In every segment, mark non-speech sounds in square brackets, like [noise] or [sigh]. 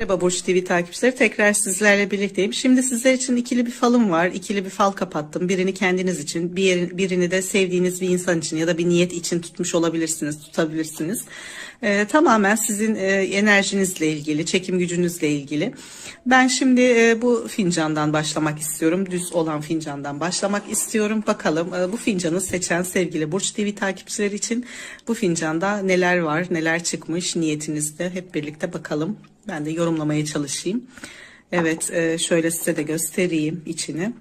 Merhaba Burç TV takipçileri tekrar sizlerle birlikteyim. Şimdi sizler için ikili bir falım var. İkili bir fal kapattım. Birini kendiniz için, bir, birini de sevdiğiniz bir insan için ya da bir niyet için tutmuş olabilirsiniz, tutabilirsiniz. Ee, tamamen sizin e, enerjinizle ilgili, çekim gücünüzle ilgili. Ben şimdi e, bu fincandan başlamak istiyorum. Düz olan fincandan başlamak istiyorum. Bakalım e, bu fincanı seçen sevgili Burç TV takipçileri için bu fincanda neler var, neler çıkmış niyetinizde hep birlikte bakalım. Ben de yorumlamaya çalışayım. Evet e, şöyle size de göstereyim içini.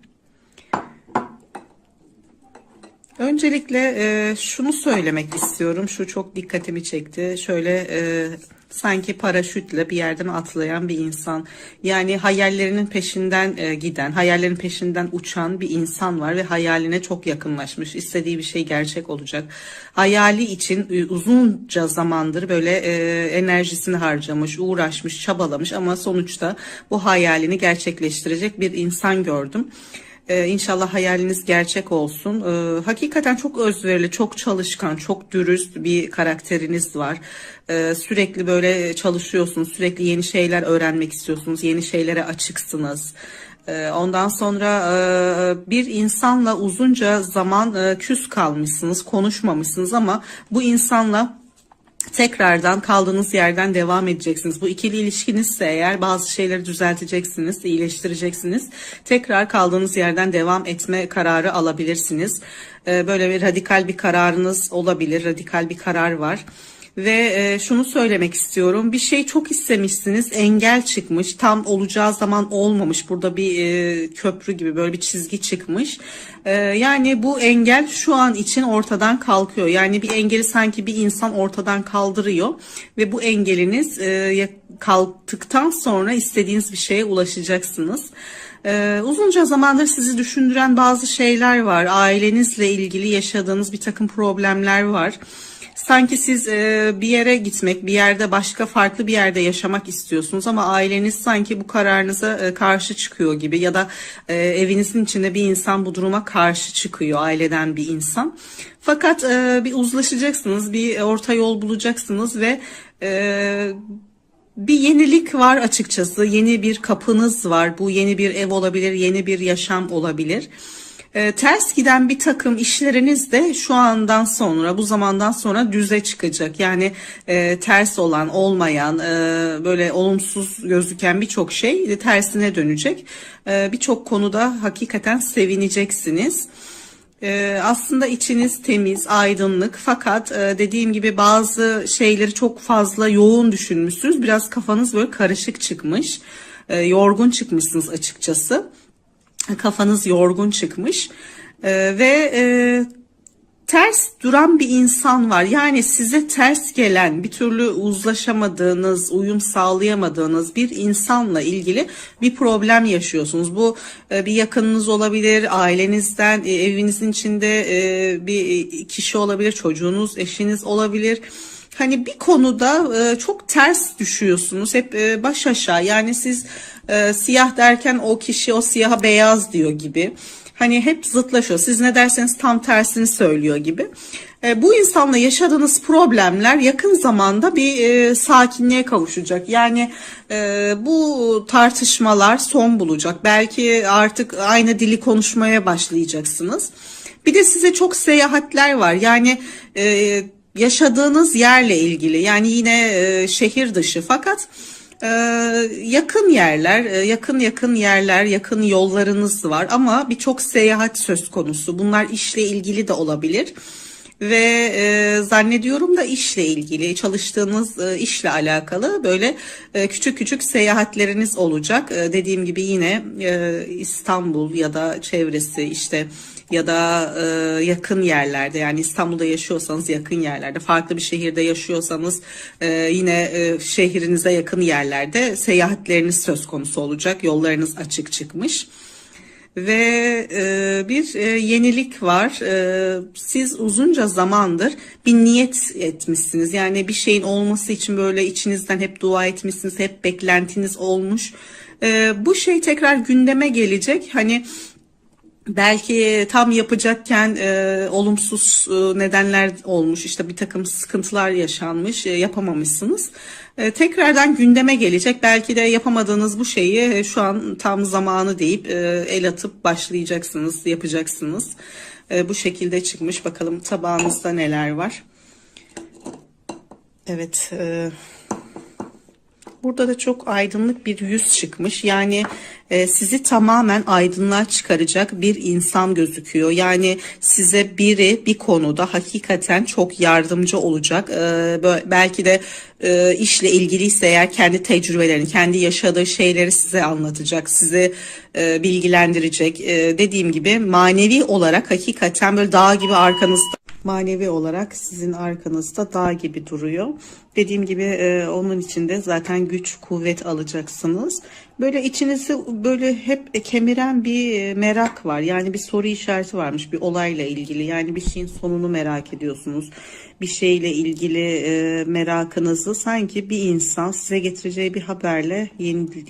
Öncelikle e, şunu söylemek istiyorum. Şu çok dikkatimi çekti. Şöyle e, sanki paraşütle bir yerden atlayan bir insan. Yani hayallerinin peşinden e, giden, hayallerin peşinden uçan bir insan var ve hayaline çok yakınlaşmış. İstediği bir şey gerçek olacak. Hayali için e, uzunca zamandır böyle e, enerjisini harcamış, uğraşmış, çabalamış ama sonuçta bu hayalini gerçekleştirecek bir insan gördüm. Ee, inşallah hayaliniz gerçek olsun. Ee, hakikaten çok özverili, çok çalışkan, çok dürüst bir karakteriniz var. Ee, sürekli böyle çalışıyorsunuz, sürekli yeni şeyler öğrenmek istiyorsunuz, yeni şeylere açıksınız. Ee, Ondan sonra e, bir insanla uzunca zaman e, küs kalmışsınız, konuşmamışsınız ama bu insanla tekrardan kaldığınız yerden devam edeceksiniz. Bu ikili ilişkinizse eğer bazı şeyleri düzelteceksiniz, iyileştireceksiniz. Tekrar kaldığınız yerden devam etme kararı alabilirsiniz. Ee, Böyle bir radikal bir kararınız olabilir, radikal bir karar var. Ve e, şunu söylemek istiyorum. Bir şey çok istemişsiniz, engel çıkmış. Tam olacağı zaman olmamış. Burada bir e, köprü gibi böyle bir çizgi çıkmış. E, yani bu engel şu an için ortadan kalkıyor. Yani bir engeli sanki bir insan ortadan kaldırıyor ve bu engeliniz e, kalktıktan sonra istediğiniz bir şeye ulaşacaksınız. Ee, uzunca zamandır sizi düşündüren bazı şeyler var. Ailenizle ilgili yaşadığınız bir takım problemler var. Sanki siz e, bir yere gitmek, bir yerde başka farklı bir yerde yaşamak istiyorsunuz ama aileniz sanki bu kararınıza e, karşı çıkıyor gibi ya da e, evinizin içinde bir insan bu duruma karşı çıkıyor, aileden bir insan. Fakat e, bir uzlaşacaksınız, bir orta yol bulacaksınız ve e, bir yenilik var açıkçası. Yeni bir kapınız var. Bu yeni bir ev olabilir, yeni bir yaşam olabilir. E, ters giden bir takım işleriniz de şu andan sonra, bu zamandan sonra düze çıkacak. Yani e, ters olan, olmayan, e, böyle olumsuz gözüken birçok şey tersine dönecek. E, birçok konuda hakikaten sevineceksiniz. Ee, aslında içiniz temiz, aydınlık fakat e, dediğim gibi bazı şeyleri çok fazla yoğun düşünmüşsünüz. Biraz kafanız böyle karışık çıkmış. Ee, yorgun çıkmışsınız açıkçası. Kafanız yorgun çıkmış. Ee, ve e, ters duran bir insan var. Yani size ters gelen, bir türlü uzlaşamadığınız, uyum sağlayamadığınız bir insanla ilgili bir problem yaşıyorsunuz. Bu e, bir yakınınız olabilir, ailenizden, e, evinizin içinde e, bir kişi olabilir, çocuğunuz, eşiniz olabilir. Hani bir konuda çok ters düşüyorsunuz. Hep baş aşağı. Yani siz siyah derken o kişi o siyaha beyaz diyor gibi. Hani hep zıtlaşıyor. Siz ne derseniz tam tersini söylüyor gibi. E, bu insanla yaşadığınız problemler yakın zamanda bir e, sakinliğe kavuşacak. Yani e, bu tartışmalar son bulacak. Belki artık aynı dili konuşmaya başlayacaksınız. Bir de size çok seyahatler var. Yani e, yaşadığınız yerle ilgili. Yani yine e, şehir dışı fakat ee, yakın yerler, e, yakın yakın yerler, yakın yollarınız var ama birçok seyahat söz konusu. Bunlar işle ilgili de olabilir ve e, zannediyorum da işle ilgili çalıştığınız e, işle alakalı böyle e, küçük küçük seyahatleriniz olacak. E, dediğim gibi yine e, İstanbul ya da çevresi işte ya da e, yakın yerlerde yani İstanbul'da yaşıyorsanız yakın yerlerde farklı bir şehirde yaşıyorsanız e, yine e, şehrinize yakın yerlerde seyahatleriniz söz konusu olacak yollarınız açık çıkmış ve e, bir e, yenilik var. E, siz uzunca zamandır bir niyet etmişsiniz. Yani bir şeyin olması için böyle içinizden hep dua etmişsiniz, hep beklentiniz olmuş. E, bu şey tekrar gündeme gelecek. Hani belki tam yapacakken e, olumsuz e, nedenler olmuş işte bir takım sıkıntılar yaşanmış e, yapamamışsınız. E, tekrardan gündeme gelecek belki de yapamadığınız bu şeyi e, şu an tam zamanı deyip e, el atıp başlayacaksınız yapacaksınız. E, bu şekilde çıkmış bakalım tabağınızda neler var. Evet. E, Burada da çok aydınlık bir yüz çıkmış. Yani e, sizi tamamen aydınlığa çıkaracak bir insan gözüküyor. Yani size biri bir konuda hakikaten çok yardımcı olacak. E, belki de e, işle ilgiliyse eğer kendi tecrübelerini, kendi yaşadığı şeyleri size anlatacak, sizi e, bilgilendirecek. E, dediğim gibi manevi olarak hakikaten böyle dağ gibi arkanızda manevi olarak sizin arkanızda dağ gibi duruyor. Dediğim gibi e, onun içinde zaten güç, kuvvet alacaksınız. Böyle içinizi böyle hep kemiren bir e, merak var. Yani bir soru işareti varmış bir olayla ilgili. Yani bir şeyin sonunu merak ediyorsunuz. Bir şeyle ilgili e, merakınızı sanki bir insan size getireceği bir haberle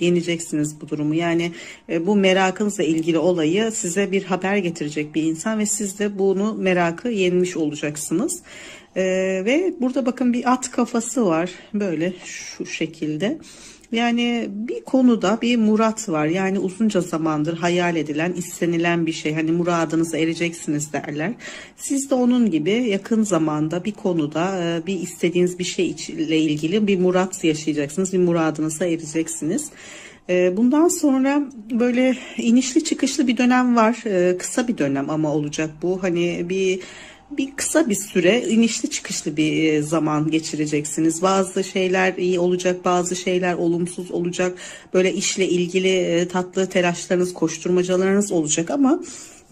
yeneceksiniz bu durumu. Yani e, bu merakınızla ilgili olayı size bir haber getirecek bir insan ve siz de bunu merakı yenmiş olacaksınız. Ee, ve burada bakın bir at kafası var böyle şu şekilde. Yani bir konuda bir murat var. Yani uzunca zamandır hayal edilen, istenilen bir şey. Hani muradınıza ereceksiniz derler. Siz de onun gibi yakın zamanda bir konuda e, bir istediğiniz bir şey ile ilgili bir murat yaşayacaksınız. Bir muradınıza ereceksiniz. E, bundan sonra böyle inişli çıkışlı bir dönem var. E, kısa bir dönem ama olacak bu. Hani bir bir kısa bir süre inişli çıkışlı bir e, zaman geçireceksiniz. Bazı şeyler iyi olacak, bazı şeyler olumsuz olacak. Böyle işle ilgili e, tatlı telaşlarınız, koşturmacalarınız olacak ama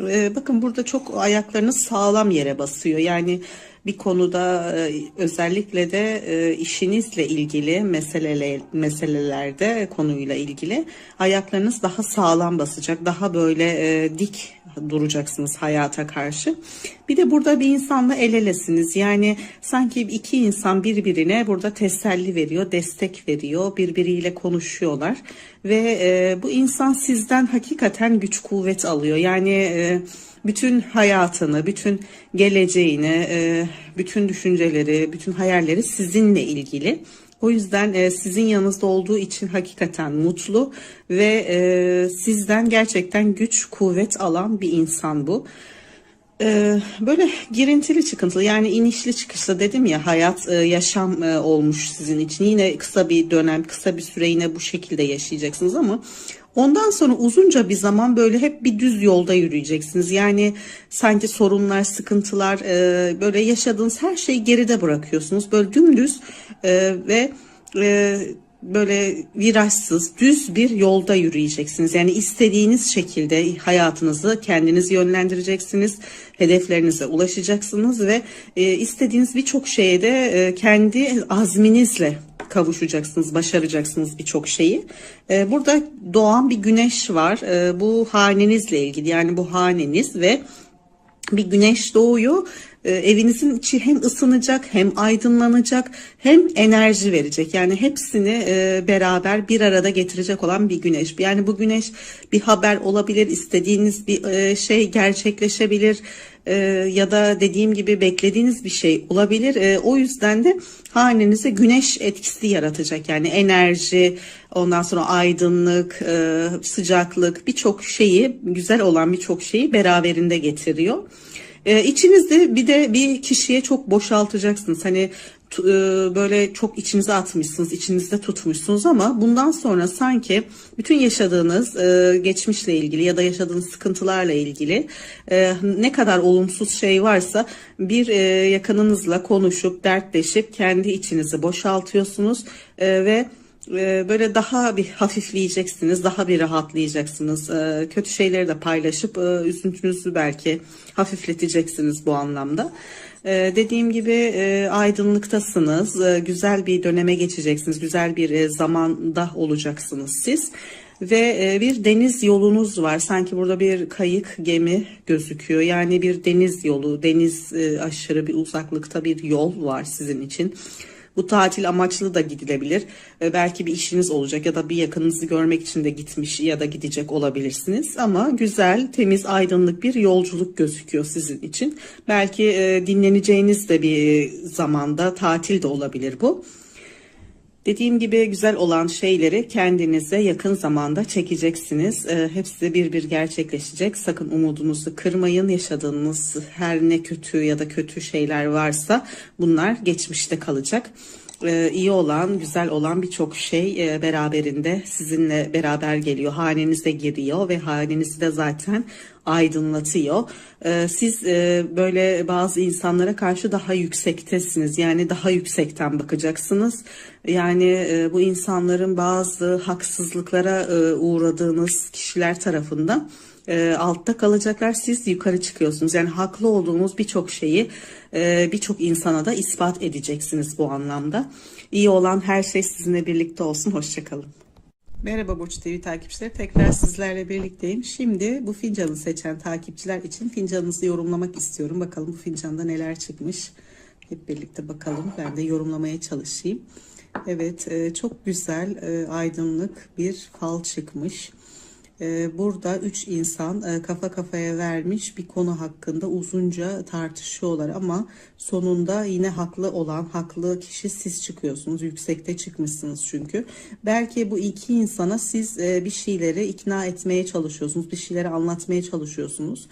e, bakın burada çok ayaklarınız sağlam yere basıyor. Yani bir konuda özellikle de işinizle ilgili meseleler, meselelerde konuyla ilgili ayaklarınız daha sağlam basacak. Daha böyle dik duracaksınız hayata karşı. Bir de burada bir insanla el elesiniz. Yani sanki iki insan birbirine burada teselli veriyor, destek veriyor, birbiriyle konuşuyorlar. Ve e, bu insan sizden hakikaten güç kuvvet alıyor. Yani e, bütün hayatını, bütün geleceğini, e, bütün düşünceleri, bütün hayalleri sizinle ilgili. O yüzden e, sizin yanınızda olduğu için hakikaten mutlu ve e, sizden gerçekten güç, kuvvet alan bir insan bu. Böyle girintili çıkıntılı yani inişli çıkışlı dedim ya hayat yaşam olmuş sizin için. Yine kısa bir dönem, kısa bir süre yine bu şekilde yaşayacaksınız ama Ondan sonra uzunca bir zaman böyle hep bir düz yolda yürüyeceksiniz. Yani sanki sorunlar, sıkıntılar, e, böyle yaşadığınız her şeyi geride bırakıyorsunuz. Böyle dümdüz e, ve e, böyle virajsız, düz bir yolda yürüyeceksiniz. Yani istediğiniz şekilde hayatınızı kendiniz yönlendireceksiniz. Hedeflerinize ulaşacaksınız ve e, istediğiniz birçok şeye de e, kendi azminizle kavuşacaksınız, başaracaksınız birçok şeyi. Ee, burada doğan bir güneş var. Ee, bu hanenizle ilgili yani bu haneniz ve bir güneş doğuyor. Ee, evinizin içi hem ısınacak hem aydınlanacak hem enerji verecek. Yani hepsini e, beraber bir arada getirecek olan bir güneş. Yani bu güneş bir haber olabilir, istediğiniz bir e, şey gerçekleşebilir e, ya da dediğim gibi beklediğiniz bir şey olabilir. O yüzden de hanenize güneş etkisi yaratacak. Yani enerji, ondan sonra aydınlık, sıcaklık birçok şeyi güzel olan birçok şeyi beraberinde getiriyor. Ee, içinizde bir de bir kişiye çok boşaltacaksınız. Hani e, böyle çok içinize atmışsınız, içinizde tutmuşsunuz ama bundan sonra sanki bütün yaşadığınız e, geçmişle ilgili ya da yaşadığınız sıkıntılarla ilgili e, ne kadar olumsuz şey varsa bir yakınınızla konuşup dertleşip kendi içinizi boşaltıyorsunuz ve ee, böyle daha bir hafifleyeceksiniz, daha bir rahatlayacaksınız. Ee, kötü şeyleri de paylaşıp e, üzüntünüzü belki hafifleteceksiniz bu anlamda. Ee, dediğim gibi e, aydınlıktasınız, e, güzel bir döneme geçeceksiniz, güzel bir zamanda olacaksınız siz. Ve bir deniz yolunuz var. Sanki burada bir kayık, gemi gözüküyor. Yani bir deniz yolu, deniz aşırı bir uzaklıkta bir yol var sizin için Bu tatil amaçlı da gidilebilir. E, belki bir işiniz olacak ya da bir yakınınızı görmek için de gitmiş ya da gidecek olabilirsiniz. Ama güzel, temiz, aydınlık bir yolculuk gözüküyor sizin için. Belki e, dinleneceğiniz de bir zamanda tatil de olabilir bu. Dediğim gibi güzel olan şeyleri kendinize yakın zamanda çekeceksiniz. Ee, hepsi bir bir gerçekleşecek. Sakın umudunuzu kırmayın. Yaşadığınız her ne kötü ya da kötü şeyler varsa bunlar geçmişte kalacak. Ee, iyi olan, güzel olan birçok şey e, beraberinde sizinle beraber geliyor. Hanenize giriyor ve hanenizi de zaten aydınlatıyor. Ee, siz e, böyle bazı insanlara karşı daha yüksektesiniz. Yani daha yüksekten bakacaksınız. Yani e, bu insanların bazı haksızlıklara e, uğradığınız kişiler tarafından e, altta kalacaklar. Siz yukarı çıkıyorsunuz. Yani haklı olduğunuz birçok şeyi e, birçok insana da ispat edeceksiniz bu anlamda. İyi olan her şey sizinle birlikte olsun. Hoşçakalın. Merhaba Burç TV takipçileri. Tekrar sizlerle birlikteyim. Şimdi bu fincanı seçen takipçiler için fincanınızı yorumlamak istiyorum. Bakalım bu fincanda neler çıkmış. Hep birlikte bakalım. Ben de yorumlamaya çalışayım. Evet, e, çok güzel, e, aydınlık bir fal çıkmış. E, Burada üç insan e, kafa kafaya vermiş bir konu hakkında uzunca tartışıyorlar ama sonunda yine haklı olan haklı kişi siz çıkıyorsunuz. Yüksekte çıkmışsınız çünkü. Belki bu iki insana siz e, bir şeyleri ikna etmeye çalışıyorsunuz. Bir şeyleri anlatmaya çalışıyorsunuz.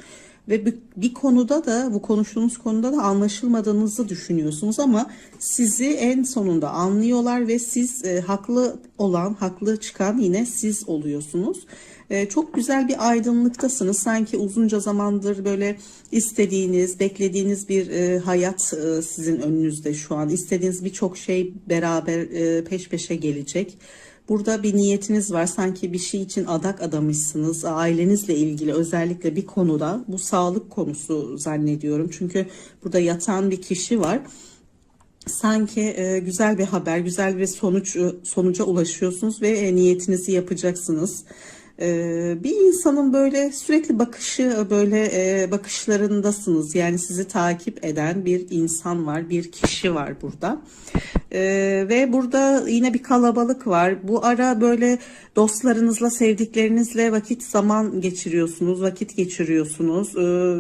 Ve bir konuda da bu konuştuğunuz konuda da anlaşılmadığınızı düşünüyorsunuz ama sizi en sonunda anlıyorlar ve siz e, haklı olan, haklı çıkan yine siz oluyorsunuz. E, çok güzel bir aydınlıktasınız. Sanki uzunca zamandır böyle istediğiniz, beklediğiniz bir e, hayat e, sizin önünüzde şu an. İstediğiniz birçok şey beraber e, peş peşe gelecek. Burada bir niyetiniz var. Sanki bir şey için adak adamışsınız. Ailenizle ilgili özellikle bir konuda. Bu sağlık konusu zannediyorum. Çünkü burada yatan bir kişi var. Sanki güzel bir haber, güzel bir sonuç sonuca ulaşıyorsunuz ve niyetinizi yapacaksınız. E, bir insanın böyle sürekli bakışı böyle e, bakışlarındasınız. Yani sizi takip eden bir insan var, bir kişi var burada. E, ve burada yine bir kalabalık var. Bu ara böyle dostlarınızla, sevdiklerinizle vakit zaman geçiriyorsunuz, vakit geçiriyorsunuz. E,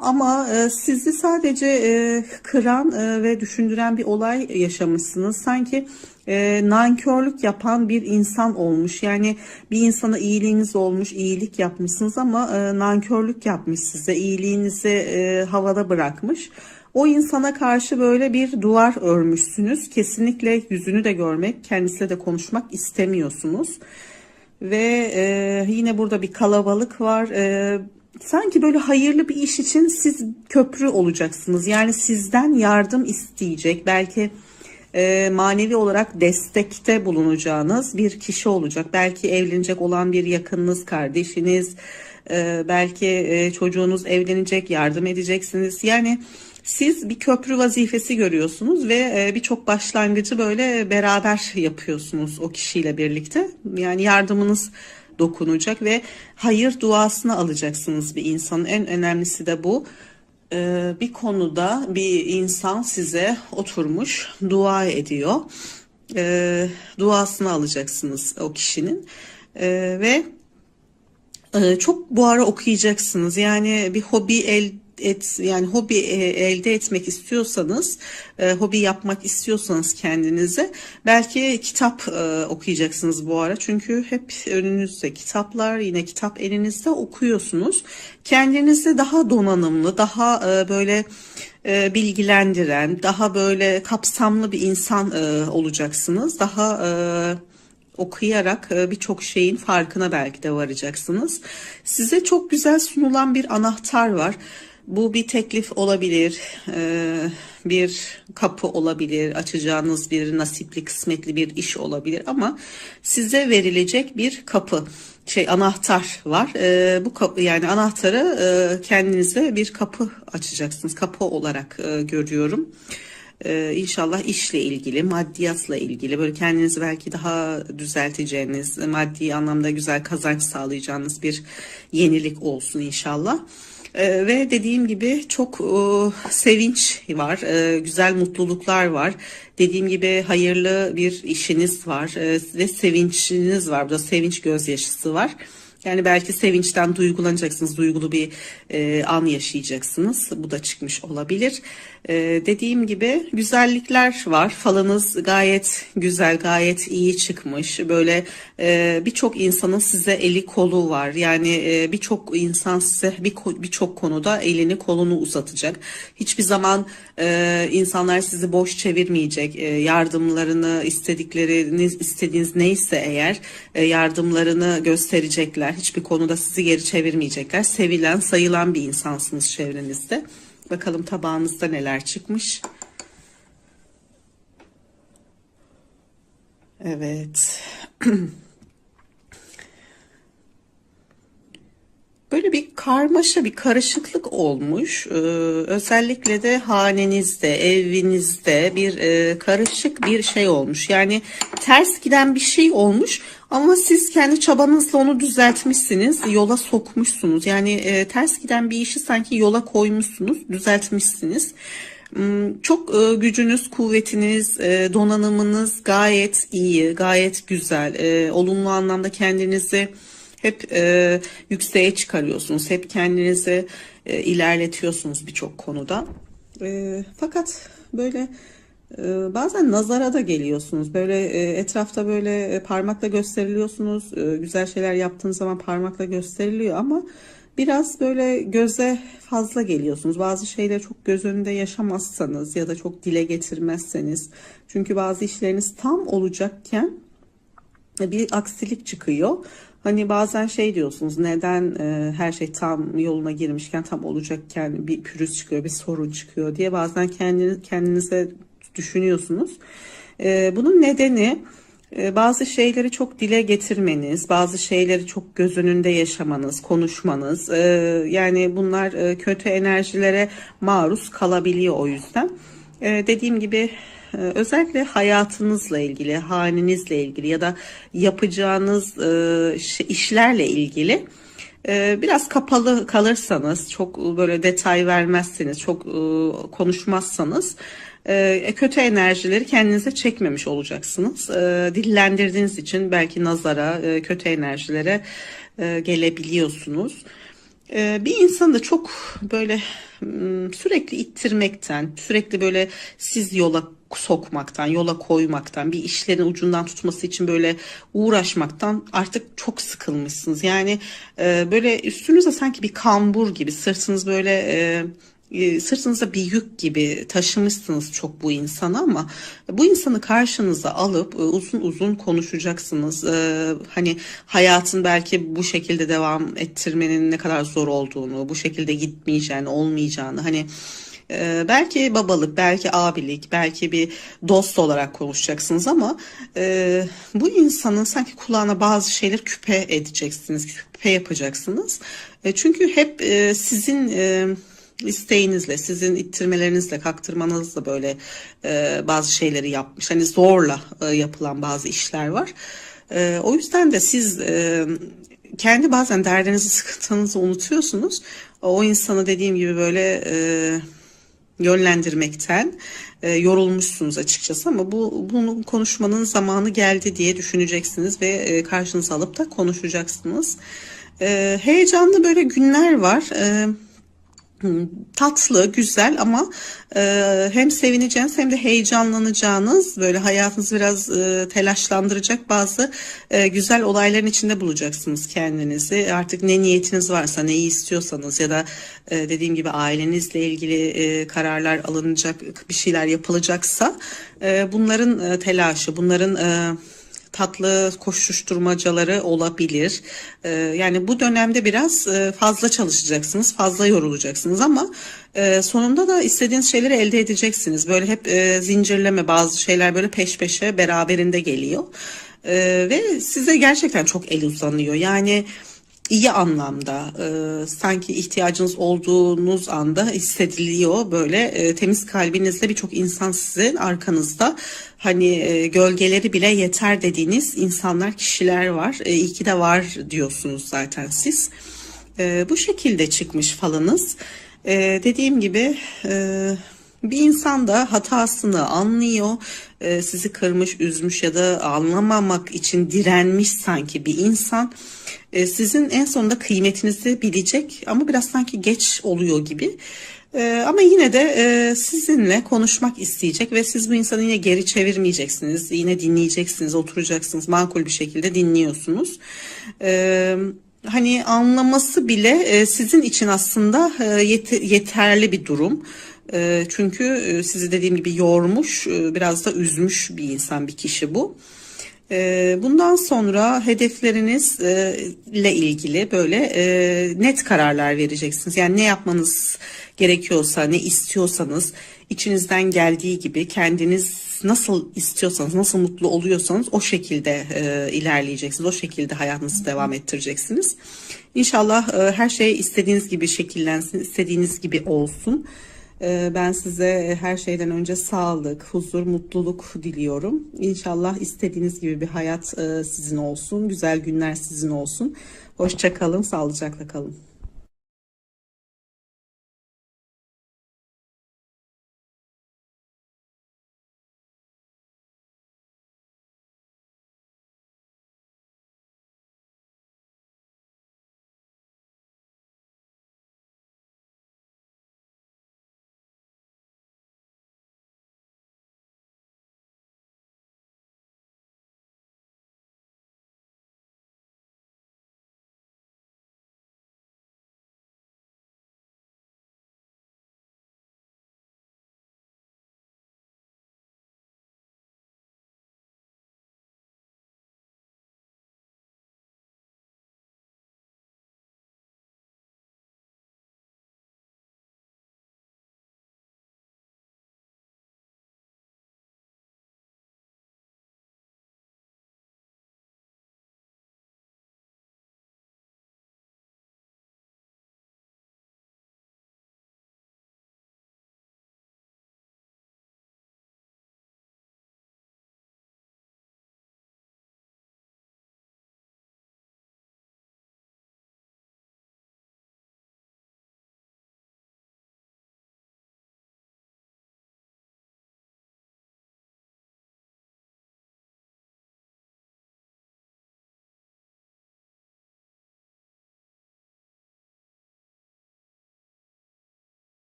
ama e, sizi sadece e, kıran e, ve düşündüren bir olay yaşamışsınız. Sanki e, nankörlük yapan bir insan olmuş. Yani bir insana iyiliğiniz olmuş, iyilik yapmışsınız ama nankörlük yapmış size. İyiliğinizi havada bırakmış. O insana karşı böyle bir duvar örmüşsünüz. Kesinlikle yüzünü de görmek, kendisiyle de konuşmak istemiyorsunuz. Ve e, yine burada bir kalabalık var. E, sanki böyle hayırlı bir iş için siz köprü olacaksınız. Yani sizden yardım isteyecek. Belki e, manevi olarak destekte bulunacağınız bir kişi olacak. Belki evlenecek olan bir yakınınız, kardeşiniz, e, belki e, çocuğunuz evlenecek, yardım edeceksiniz. Yani siz bir köprü vazifesi görüyorsunuz ve e, birçok başlangıcı böyle beraber yapıyorsunuz o kişiyle birlikte. Yani yardımınız dokunacak ve hayır duasını alacaksınız bir insanın. En önemlisi de bu. Ee, bir konuda bir insan size oturmuş dua ediyor. Ee, duasını alacaksınız o kişinin. Ee, ve e, çok bu ara okuyacaksınız. Yani bir hobi el et yani hobi e, elde etmek istiyorsanız, e, hobi yapmak istiyorsanız kendinize belki kitap e, okuyacaksınız bu ara. Çünkü hep önünüzde kitaplar, yine kitap elinizde okuyorsunuz. Kendinizi daha donanımlı, daha böyle bilgilendiren, daha böyle kapsamlı bir insan olacaksınız. Daha okuyarak birçok şeyin farkına belki de varacaksınız. Size çok güzel sunulan bir anahtar var. Bu bir teklif olabilir, e, bir kapı olabilir, açacağınız bir nasipli, kısmetli bir iş olabilir ama size verilecek bir kapı, şey anahtar var. E, bu kapı yani anahtarı e, kendinize bir kapı açacaksınız. Kapı olarak görüyorum. Ee, inşallah işle ilgili, maddiyatla ilgili böyle kendinizi belki daha düzelteceğiniz, maddi anlamda güzel kazanç sağlayacağınız bir yenilik olsun inşallah. Ee, ve dediğim gibi çok e, sevinç var, e, güzel mutluluklar var. Dediğim gibi hayırlı bir işiniz var e, ve sevinçiniz var. Burada sevinç gözyaşısı var. Yani belki sevinçten duygulanacaksınız, duygulu bir e, an yaşayacaksınız. Bu da çıkmış olabilir. E, dediğim gibi güzellikler var. Falınız gayet güzel, gayet iyi çıkmış. Böyle e, birçok insanın size eli kolu var. Yani e, birçok insan size bir birçok konuda elini kolunu uzatacak. Hiçbir zaman e, insanlar sizi boş çevirmeyecek. E, yardımlarını istedikleriniz istediğiniz neyse eğer e, yardımlarını gösterecekler. Hiçbir konuda sizi geri çevirmeyecekler. Sevilen, sayılan bir insansınız çevrenizde. Bakalım tabağınızda neler çıkmış. Evet. [clears throat] Böyle bir karmaşa, bir karışıklık olmuş. Ee, özellikle de hanenizde, evinizde bir e, karışık bir şey olmuş. Yani ters giden bir şey olmuş ama siz kendi çabanızla onu düzeltmişsiniz, yola sokmuşsunuz. Yani e, ters giden bir işi sanki yola koymuşsunuz, düzeltmişsiniz. Hmm, Çok e, gücünüz, kuvvetiniz, e, donanımınız gayet iyi, gayet güzel. E, olumlu anlamda kendinizi hep e, yükseğe çıkarıyorsunuz. Hep kendinizi e, ilerletiyorsunuz birçok konuda. E, fakat böyle e, bazen nazara da geliyorsunuz. Böyle e, etrafta böyle e, parmakla gösteriliyorsunuz. E, güzel şeyler yaptığınız zaman parmakla gösteriliyor ama biraz böyle göze fazla geliyorsunuz. Bazı şeyleri çok göz önünde yaşamazsanız ya da çok dile getirmezseniz. Çünkü bazı işleriniz tam olacakken bir aksilik çıkıyor. Hani bazen şey diyorsunuz neden e, her şey tam yoluna girmişken tam olacakken bir pürüz çıkıyor bir sorun çıkıyor diye bazen kendiniz, kendinize düşünüyorsunuz. E, bunun nedeni e, bazı şeyleri çok dile getirmeniz, bazı şeyleri çok göz önünde yaşamanız, konuşmanız. E, yani bunlar e, kötü enerjilere maruz kalabiliyor o yüzden. E, dediğim gibi özellikle hayatınızla ilgili, hanenizle ilgili ya da yapacağınız e, işlerle ilgili e, biraz kapalı kalırsanız, çok böyle detay vermezseniz, çok e, konuşmazsanız e, kötü enerjileri kendinize çekmemiş olacaksınız. Dillendirdiğiniz için belki nazara, kötü enerjilere gelebiliyorsunuz. Ee, bir insanı da çok böyle sürekli ittirmekten, sürekli böyle siz yola sokmaktan, yola koymaktan, bir işlerin ucundan tutması için böyle uğraşmaktan artık çok sıkılmışsınız. Yani e, böyle üstünüze sanki bir kambur gibi, sırtınız böyle e, e, sırtınızda bir yük gibi taşımışsınız çok bu insanı ama bu insanı karşınıza alıp e, uzun uzun konuşacaksınız. E, Hani hayatın belki bu şekilde devam ettirmenin ne kadar zor olduğunu, bu şekilde gitmeyeceğini, olmayacağını hani e, belki babalık, belki abilik, belki bir dost olarak konuşacaksınız ama e, bu insanın sanki kulağına bazı şeyler küpe edeceksiniz, küpe yapacaksınız. E, çünkü hep e, sizin e, isteğinizle, sizin ittirmelerinizle, kaktırmanızla böyle e, bazı şeyleri yapmış. Hani zorla e, yapılan bazı işler var. E, o yüzden de siz e, kendi bazen derdinizi, sıkıntınızı unutuyorsunuz. O insanı dediğim gibi böyle e, yönlendirmekten e, yorulmuşsunuz açıkçası ama bu bunu konuşmanın zamanı geldi diye düşüneceksiniz ve e, karşınıza alıp da konuşacaksınız. E, heyecanlı böyle günler var. E, tatlı, güzel ama e, hem sevineceğiniz hem de heyecanlanacağınız böyle hayatınızı biraz e, telaşlandıracak bazı e, güzel olayların içinde bulacaksınız kendinizi. Artık ne niyetiniz varsa, neyi istiyorsanız ya da e, dediğim gibi ailenizle ilgili e, kararlar alınacak, bir şeyler yapılacaksa e, bunların e, telaşı, bunların e, tatlı koşuşturmacaları olabilir. Ee, yani bu dönemde biraz e, fazla çalışacaksınız, fazla yorulacaksınız ama e, sonunda da istediğiniz şeyleri elde edeceksiniz. Böyle hep e, zincirleme bazı şeyler böyle peş peşe beraberinde geliyor. Ee, ve size gerçekten çok el uzanıyor. Yani iyi anlamda e, sanki ihtiyacınız olduğunuz anda hissediliyor böyle e, temiz kalbinizle birçok insan sizin arkanızda hani e, gölgeleri bile yeter dediğiniz insanlar kişiler var e, iyi ki de var diyorsunuz zaten siz. E, bu şekilde çıkmış falınız. E, dediğim gibi e, bir insan da hatasını anlıyor, e, sizi kırmış, üzmüş ya da anlamamak için direnmiş sanki bir insan. E, sizin en sonunda kıymetinizi bilecek ama biraz sanki geç oluyor gibi. E, ama yine de sizinle konuşmak isteyecek ve siz bu insanı yine geri çevirmeyeceksiniz. Yine dinleyeceksiniz, oturacaksınız, makul bir şekilde dinliyorsunuz. Hani anlaması bile sizin için aslında yete- yeterli bir durum. E, çünkü e, sizi dediğim gibi yormuş, e, biraz da üzmüş bir insan, bir kişi bu. E, Bundan sonra hedeflerinizle ilgili böyle e, net kararlar vereceksiniz. Yani ne yapmanız gerekiyorsa, ne istiyorsanız, içinizden geldiği gibi kendiniz nasıl istiyorsanız, nasıl mutlu oluyorsanız o şekilde e, ilerleyeceksiniz. O şekilde hayatınızı devam ettireceksiniz. İnşallah e, her şey istediğiniz gibi şekillensin, istediğiniz gibi olsun. E, Ben size her şeyden önce sağlık, huzur, mutluluk diliyorum. İnşallah istediğiniz gibi bir hayat e, sizin olsun, güzel günler sizin olsun. Hoşça kalın, sağlıcakla kalın.